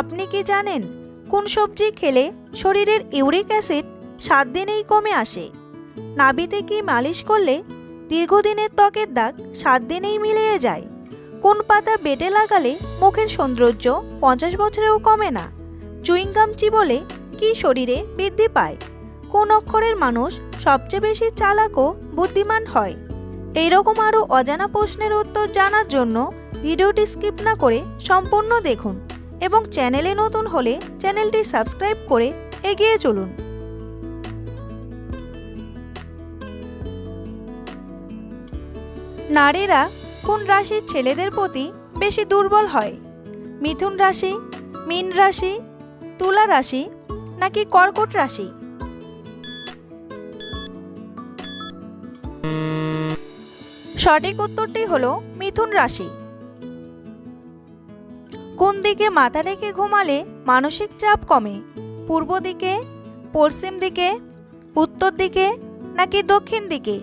আপনি কি জানেন কোন সবজি খেলে শরীরের ইউরিক অ্যাসিড সাত দিনেই কমে আসে? নাবিতে কি মালিশ করলে দীর্ঘদিনের ত্বকের দাগ সাত দিনেই মিলিয়ে যায়? কোন পাতা বেটে লাগালে মুখের সৌন্দর্য পঞ্চাশ বছরেও কমে না? চুইংগাম চিবলে কি শরীরে বৃদ্ধি পায়? কোন অক্ষরের মানুষ সবচেয়ে বেশি চালাক ও বুদ্ধিমান হয়? এইরকম আরও অজানা প্রশ্নের উত্তর জানার জন্য ভিডিওটি স্কিপ না করে সম্পূর্ণ দেখুন। এবং চ্যানেলে নতুন হলে চ্যানেলটি সাবস্ক্রাইব করে এগিয়ে চলুন। নারীরা কোন রাশির ছেলেদের প্রতি বেশি দুর্বল হয়? মিথুন রাশি, মীন রাশি, তুলা রাশি নাকি কর্কট রাশি? সঠিক উত্তরটি হলো মিথুন রাশি। কোন দিকে মাথা রেখে ঘুমালে মানসিক চাপ কমে? পূর্ব দিকে, পশ্চিম দিকে, উত্তর দিকে, নাকি দক্ষিণ দিকে?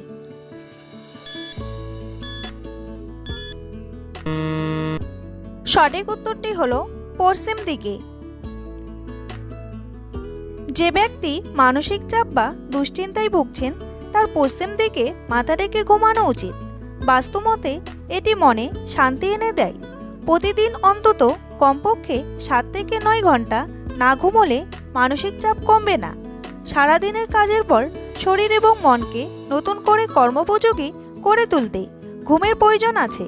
সঠিক উত্তরটি হলো পশ্চিম দিকে। যে ব্যক্তি মানসিক চাপ বা দুশ্চিন্তায় ভুগছেন, তার পশ্চিম দিকে মাথা রেখে ঘুমানো উচিত। বাস্তুমতে এটি মনে শান্তি এনে দেয়। প্রতিদিন অন্তত কমপক্ষে সাত থেকে নয় ঘণ্টা না ঘুমোলে মানসিক চাপ কমবে না। সারাদিনের কাজের পর শরীর এবং মনকে নতুন করে কর্মোপযোগী করে তুলতে ঘুমের প্রয়োজন আছে।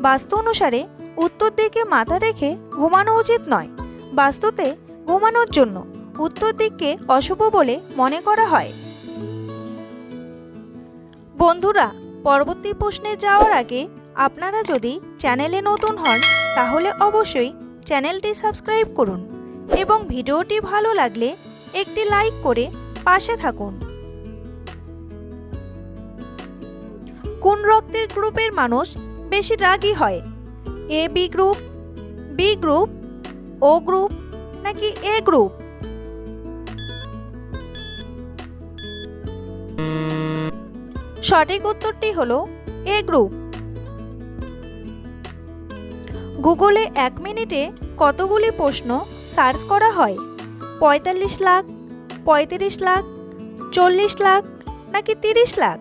বাস্তু অনুসারে উত্তর দিকে মাথা রেখে ঘুমানো উচিত নয়। বাস্তুতে ঘুমানোর জন্য উত্তর দিককে অশুভ বলে মনে করা হয়। বন্ধুরা, পরবর্তী প্রশ্নে যাওয়ার আগে আপনারা যদি চ্যানেলে নতুন হন, তাহলে অবশ্যই চ্যানেলটি সাবস্ক্রাইব করুন এবং ভিডিওটি ভালো লাগলে একটি লাইক করে পাশে থাকুন। কোন রক্তের গ্রুপের মানুষ বেশি রাগী হয়? A, B group B group, O group, নাকি এ গ্রুপ? সঠিক উত্তরটি হলো এ গ্রুপ। গুগলে এক মিনিটে কতগুলি প্রশ্ন সার্চ করা হয়? পঁয়তাল্লিশ লাখ, পঁয়ত্রিশ লাখ, চল্লিশ লাখ, নাকি তিরিশ লাখ?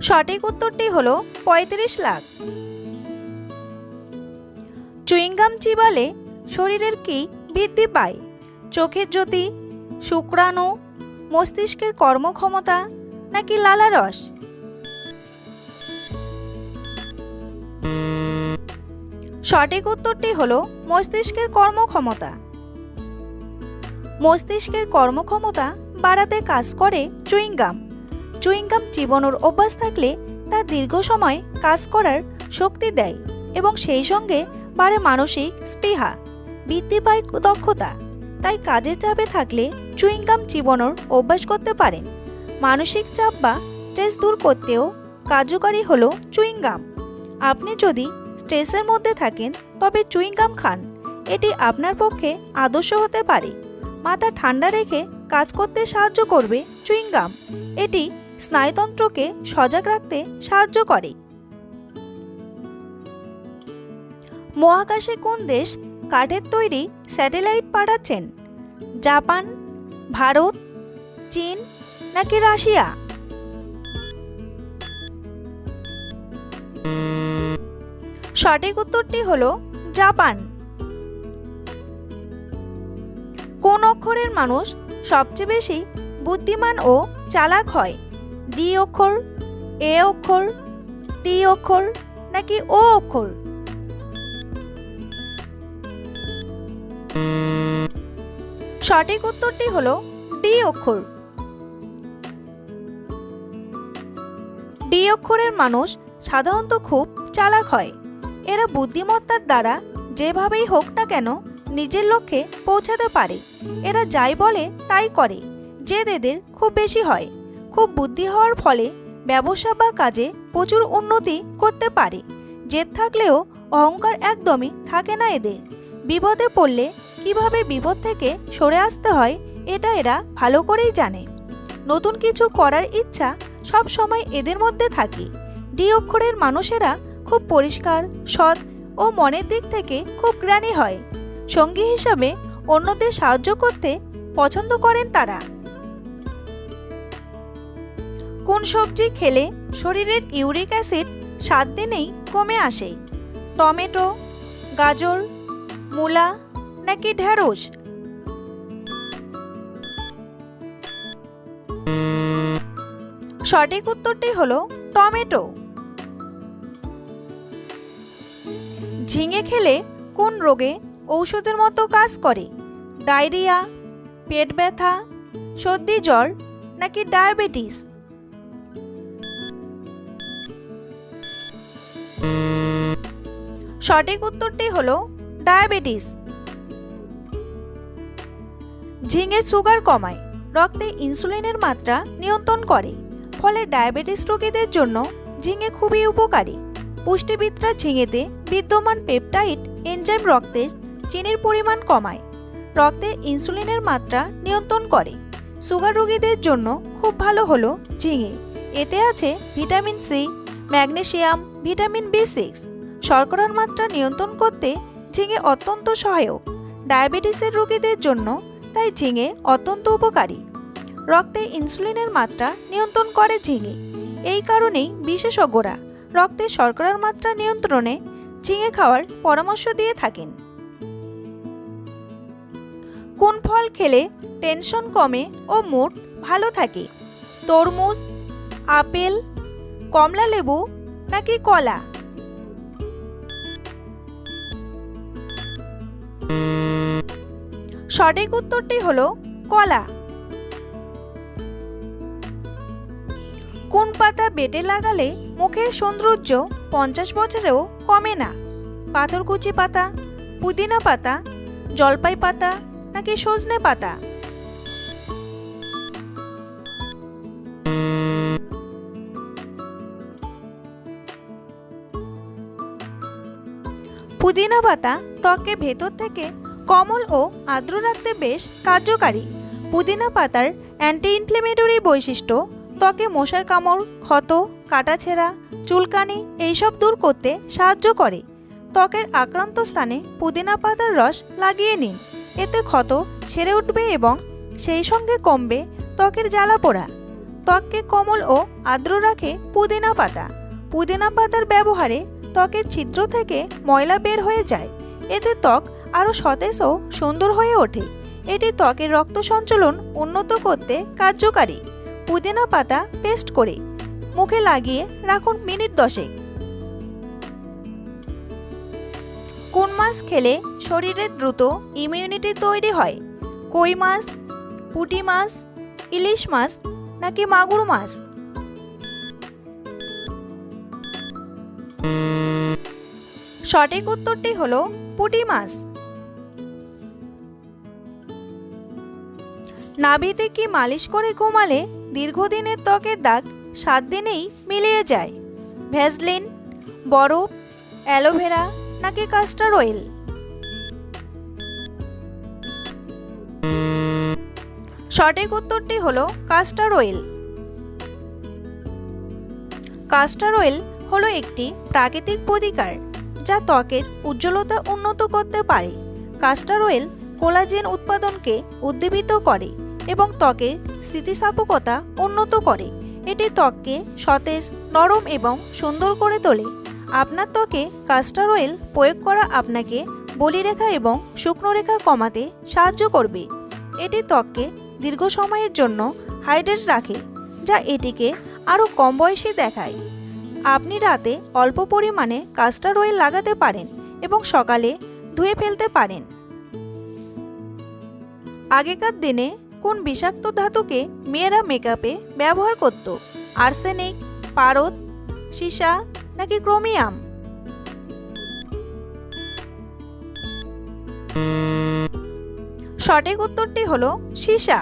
সঠিক উত্তরটি হল পঁয়ত্রিশ লাখ। চুইংগাম চিবালে শরীরের কি বৃদ্ধি পায়? চোখের জ্যোতি, শুক্রাণু, মস্তিষ্কের কর্মক্ষমতা, নাকি লালারস? সঠিক উত্তরটি হল মস্তিষ্কের কর্মক্ষমতা। মস্তিষ্কের কর্মক্ষমতা বাড়াতে কাজ করে চুইংগাম। চুইংগাম চিবনোর অভ্যাস থাকলে তা দীর্ঘ সময় কাজ করার শক্তি দেয় এবং সেই সঙ্গে বাড়ে মানসিক স্পৃহা, বৃদ্ধি পায় দক্ষতা। তাই কাজের চাপে থাকলে চুইংগাম চিবনোর অভ্যাস করতে পারেন। মানসিক চাপ বা স্ট্রেস দূর করতেও কার্যকারী হলো চুইংগাম। আপনি যদি স্ট্রেসের মধ্যে থাকেন, তবে চুইংগাম খান। এটি আপনার পক্ষে আদর্শ হতে পারে। মাথা ঠান্ডা রেখে কাজ করতে সাহায্য করবে চুইংগাম। এটি স্নায়ুতন্ত্রকে সজাগ রাখতে সাহায্য করে। মহাকাশে কোন দেশ কাঠের তৈরি স্যাটেলাইট পাঠাচ্ছেন? জাপান, ভারত, চীন নাকি রাশিয়া? সঠিক উত্তরটি হল জাপান। কোন অক্ষরের মানুষ সবচেয়ে বেশি বুদ্ধিমান ও চালাক হয়? ডি অক্ষর, এ অক্ষর, টি অক্ষর নাকি ও অক্ষর? সঠিক উত্তরটি হলো ডি অক্ষর। ডি অক্ষরের মানুষ সাধারণত খুব চালাক হয়। এরা বুদ্ধিমত্তার দ্বারা যেভাবেই হোক না কেন নিজের লক্ষ্যে পৌঁছাতে পারে। এরা যাই বলে তাই করে। জেদ এদের খুব বেশি হয়। খুব বুদ্ধি হওয়ার ফলে ব্যবসা বা কাজে প্রচুর উন্নতি করতে পারে। জেদ থাকলেও অহংকার একদমই থাকে না এদের। বিপদে পড়লে কীভাবে বিপদ থেকে সরে আসতে হয়, এটা এরা ভালো করেই জানে। নতুন কিছু করার ইচ্ছা সব সময় এদের মধ্যে থাকে। ডি অক্ষরের মানুষেরা খুব পরিষ্কার, সৎ ও মনের দিক থেকে খুব জ্ঞানী হয়। সঙ্গী হিসাবে অন্যদের সাহায্য করতে পছন্দ করেন তারা। কোন সবজি খেলে শরীরের ইউরিক অ্যাসিড সাত দিনেই কমে আসে? টমেটো, গাজর, মূলা নাকি ঢ্যাঁড়স সঠিক উত্তরটি হলো টমেটো। ঝিঙে খেলে কোন রোগে ঔষধের মতো কাজ করে? ডায়রিয়া, পেট ব্যথা, সর্দি, জ্বর নাকি ডায়াবেটিস? সঠিক উত্তরটি হলো ডায়াবেটিস। ঝিঙে সুগার কমায়, রক্তে ইনসুলিনের মাত্রা নিয়ন্ত্রণ করে, ফলে ডায়াবেটিস রোগীদের জন্য ঝিঙে খুবই উপকারী। পুষ্টিবিদরা ঝিঙেতে বিদ্যমান পেপটাইড এনজাইম রক্তের চিনির পরিমাণ কমায়। রক্তে ইনসুলিনের মাত্রা নিয়ন্ত্রণ করে। সুগার রোগীদের জন্য খুব ভালো হলো ঝিঙে। এতে আছে vitamin C, magnesium, vitamin B six. শর্করার মাত্রা নিয়ন্ত্রণ করতে ঝিঙে অত্যন্ত সহায়ক। ডায়াবেটিসের রোগীদের জন্য তাই ঝিঙে অত্যন্ত উপকারী। রক্তে ইনসুলিনের মাত্রা নিয়ন্ত্রণ করে ঝিঙে। এই কারণেই বিশেষজ্ঞরা রক্তে শর্করার মাত্রা নিয়ন্ত্রণে ঝিঙে খাওয়ার পরামর্শ দিয়ে থাকেন। কোন ফল খেলে টেনশন কমে ও মুড ভালো থাকে? তরমুজ, আপেল, কমলা লেবু নাকি কলা? সঠিক উত্তরটি হলো কলা। কোন পাতা বেটে লাগালে মুখের সৌন্দর্য পঞ্চাশ বছরেও কমে না? পাথরকুচি পাতা, পুদিনা পাতা, জলপাই পাতা নাকি সজনে পাতা? পুদিনা পাতা ত্বকে ভেতর থেকে কমল ও আর্দ্র রাখতে বেশ কার্যকারী। পুদিনা পাতার অ্যান্টি ইনফ্লেমেটরি বৈশিষ্ট্য ত্বকে মশার কামড়, ক্ষত, কাটাছেঁড়া, চুলকানি এইসব দূর করতে সাহায্য করে। ত্বকের আক্রান্ত স্থানে পুদিনা পাতার রস লাগিয়ে নিন। এতে ক্ষত সেরে উঠবে এবং সেই সঙ্গে কমবে ত্বকের জ্বালা পোড়া। ত্বককে কমল ও আর্দ্র রাখে পুদিনা পাতা। পুদিনা পাতার ব্যবহারে ত্বকের ছিদ্র থেকে ময়লা বের হয়ে যায়। এতে ত্বক আরও সতেজ ও সুন্দর হয়ে ওঠে। এটি ত্বকের রক্ত সঞ্চালন উন্নত করতে কার্যকারী। পুদিনা পাতা পেস্ট করে মুখে লাগিয়ে রাখুন মিনিট দশেক। কোন মাছ খেলে শরীরে দ্রুত ইমিউনিটি তৈরি হয়? কই মাছ, পুঁটি মাছ, ইলিশ মাছ নাকি মাগুর মাছ? সঠিক উত্তরটি হল পুঁটি মাছ। নাভিতে কি মালিশ করে ঘুমালে দীর্ঘদিনের ত্বকের দাগ সাত দিনেই মিলিয়ে যায়। ভ্যাসলিন, বরফ, অ্যালোভেরা নাকি কাস্টার অয়েল? সঠিক উত্তরটি হলো কাস্টার অয়েল। কাস্টার অয়েল হলো একটি প্রাকৃতিক প্রতিকার যা ত্বকের উজ্জ্বলতা উন্নত করতে পারে। কাস্টার অয়েল কোলাজেন উৎপাদনকে উদ্দীপিত করে। এবং ত্বকের স্থিতিস্থাপকতা উন্নত করে। এটি ত্বককে সতেজ, নরম এবং সুন্দর করে তোলে। আপনার ত্বকে কাস্টার অয়েল প্রয়োগ করা আপনাকে বলিরেখা এবং শুকনো রেখা কমাতে সাহায্য করবে। এটি ত্বককে দীর্ঘ সময়ের জন্য হাইড্রেট রাখে, যা এটিকে আরও কম বয়সী দেখায়। আপনি রাতে অল্প পরিমাণে কাস্টার অয়েল লাগাতে পারেন এবং সকালে ধুয়ে ফেলতে পারেন। আগেকার দিনে কোন বিষাক্ত ধাতুকে মেয়েরা মেকআপে ব্যবহার করত? আর্সেনিক পারদ, সীসা, নাকি ক্রোমিয়াম সঠিক উত্তরটি হলো সীসা।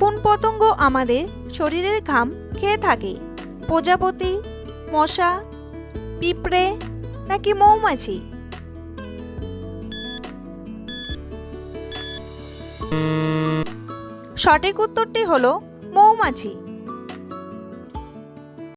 কোন পতঙ্গ আমাদের শরীরের ঘাম খেয়ে থাকে? প্রজাপতি, মশা, পিঁপড়ে, নাকি মৌমাছি? সঠিক উত্তরটি হলো মৌমাছি।